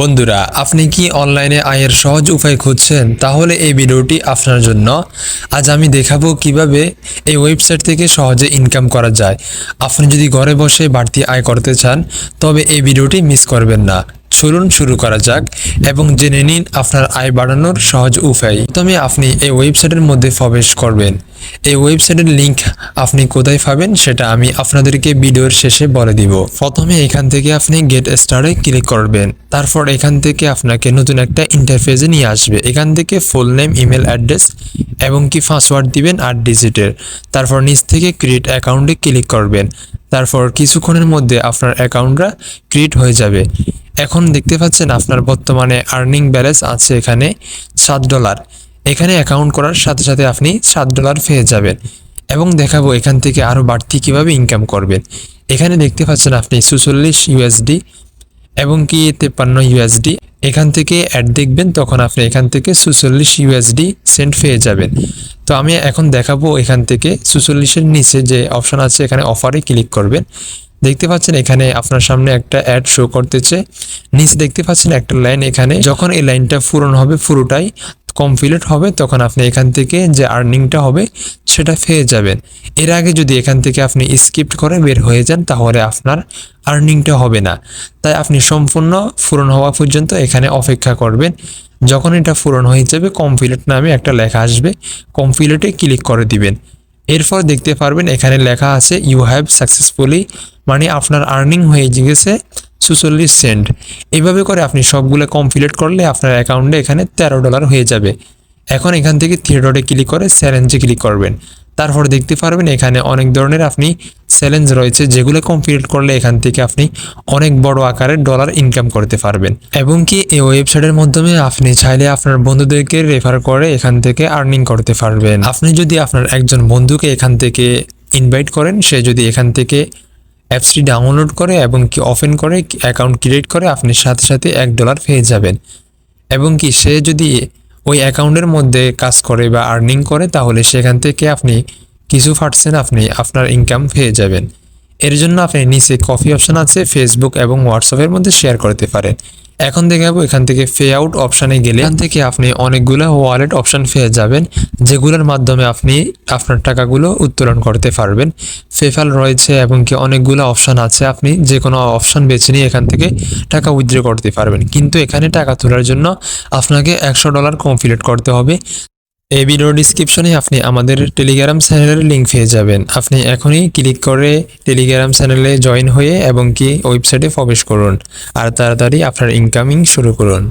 বন্ধুরা, আপনি কি অনলাইনে আয়ের সহজ উপায় খুঁজছেন? তাহলে এই ভিডিওটি আপনার জন্য। আজ আমি দেখাবো কীভাবে এই ওয়েবসাইট থেকে সহজে ইনকাম করা যায়। আপনি যদি ঘরে বসে বাড়তি আয় করতে চান, তবে এই ভিডিওটি মিস করবেন না। চলুন শুরু করা যাক এবং জেনে নিন আপনার আয় বাড়ানোর সহজ উপায়। প্রথমে আপনি এই ওয়েবসাইটের মধ্যে প্রবেশ করবেন। এই ওয়েবসাইটের লিংক আপনি কোথায় পাবেন সেটা আমি আপনাদেরকে ভিডিওর শেষে বলে দিব। প্রথমে এখান থেকে আপনি গেট স্টারে ক্লিক করবেন। তারপর এখান থেকে আপনাকে নতুন একটা ইন্টারফেসে নিয়ে আসবে। এখান থেকে ফুল নেম ইমেল অ্যাড্রেস এবং কি পাসওয়ার্ড দিবেন আট ডিজিটের তারপর নিচ থেকে ক্রিয়েট অ্যাকাউন্টে ক্লিক করবেন। তারপর কিছুক্ষণের মধ্যে আপনার অ্যাকাউন্টটা ক্রিয়েট হয়ে যাবে। এখন দেখতে পাচ্ছেন আপনার বর্তমানে আর্নিং ব্যালেন্স আছে এখানে সাত ডলার এখানে অ্যাকাউন্ট করার সাথে সাথে আপনি সাত ডলার পেয়ে যাবেন এবং দেখাবো এখান থেকে আরও বাড়তি কীভাবে ইনকাম করবেন। এখানে দেখতে পাচ্ছেন আপনি সুচল্লিশ ইউএসডি এবং কি তেপ্পান্ন ইউএসডি এখান থেকে অ্যাড দেখবেন, তখন আপনি এখান থেকে সুচল্লিশ ইউএসডি সেন্ট পেয়ে যাবেন। তো আমি এখন দেখাবো এখান থেকে সুচল্লিশের নিচে যে অপশন আছে, এখানে অফারে ক্লিক করবেন। দেখতে পাচ্ছেন এখানে আপনার সামনে একটা অ্যাড শো করতেছে। নিচে দেখতে পাচ্ছেন একটা লাইন এখানে, যখন এই লাইনটা পূরণ হবে, পুরোটাই কমপ্লিট হবে, তখন আপনি এখান থেকে যে আর্নিংটা হবে, সেটা পেয়ে যাবেন। এর আগে যদি এখান থেকে আপনি স্কিপ্ট করে বের হয়ে যান, তাহলে আপনার আর্নিংটা হবে না। তাই আপনি সম্পূর্ণ পূরণ হওয়া পর্যন্ত এখানে অপেক্ষা করবেন। যখন এটা পূরণ হয়ে যাবে কমপ্লিট নামে একটা লেখা আসবে কমপ্লিটে ক্লিক করে দিবেন। এরপর দেখতে পারবেন এখানে লেখা আছে ইউ হ্যাভ সাকসেসফুলি মানে আপনার আর্নিং হয়ে গেছে সুচল্লিশ সেন্ট। এভাবে করে আপনি সবগুলো কমপ্লিট করলে আপনার অ্যাকাউন্টে এখানে তেরো ডলার হয়ে যাবে। এখন এখান থেকে থিয়েটারে ক্লিক করে স্যারেঞ্জে ক্লিক করবেন। তারপর দেখতে পারবেন এখানে অনেক ধরনের আপনি চ্যালেঞ্জ রয়েছে, যেগুলো কমপ্লিট করলে এখান থেকে আপনি অনেক বড় আকারের ডলার ইনকাম করতে পারবেন। এবং কি এই ওয়েবসাইটের মাধ্যমে আপনি চাইলে আপনার বন্ধুদেরকে রেফার করে এখান থেকে আর্নিং করতে পারবেন। আপনি যদি আপনার একজন বন্ধুকে এখান থেকে ইনভাইট করেন, সে যদি এখান থেকে অ্যাপসটি ডাউনলোড করে এবং কি ওপেন করে অ্যাকাউন্ট ক্রিয়েট করে, আপনি সাথে সাথে এক ডলার পেয়ে যাবেন। এবং কি সে যদি ওই অ্যাকাউন্টের মধ্যে কাজ করে বা আর্নিং করে, তাহলে সেখান থেকে আপনি কিছু পার্সেন্ট আপনি আপনার ইনকাম পেয়ে যাবেন। এর জন্য আপনি নিচে কফি অপশন আছে ফেসবুক এবং হোয়াটসঅ্যাপের মধ্যে শেয়ার করতে পারেন। এখন দেখাবো এখান থেকে পে আউট অপশানে গেলে এখান থেকে আপনি অনেকগুলো ওয়ালেট অপশান পেয়ে যাবেন, যেগুলোর মাধ্যমে আপনি আপনার টাকাগুলো উত্তোলন করতে পারবেন। পেফাল রয়েছে এবং কি অনেকগুলো অপশান আছে, আপনি যে কোনো অপশন বেছে নিয়ে এখান থেকে টাকা উইথড্র করতে পারবেন। কিন্তু এখানে টাকা তোলার জন্য আপনাকে একশো ডলার কমপ্লিট করতে হবে। এই ভিডিও ডিসক্রিপশনে আপনি আমাদের টেলিগ্রাম চ্যানেলের লিঙ্ক পেয়ে যাবেন। আপনি এখনই ক্লিক করে টেলিগ্রাম চ্যানেলে জয়েন হয়ে এবং কি ওয়েবসাইটে প্রবেশ করুন। আর তাড়াতাড়ি আপনার ইনকামিং শুরু করুন।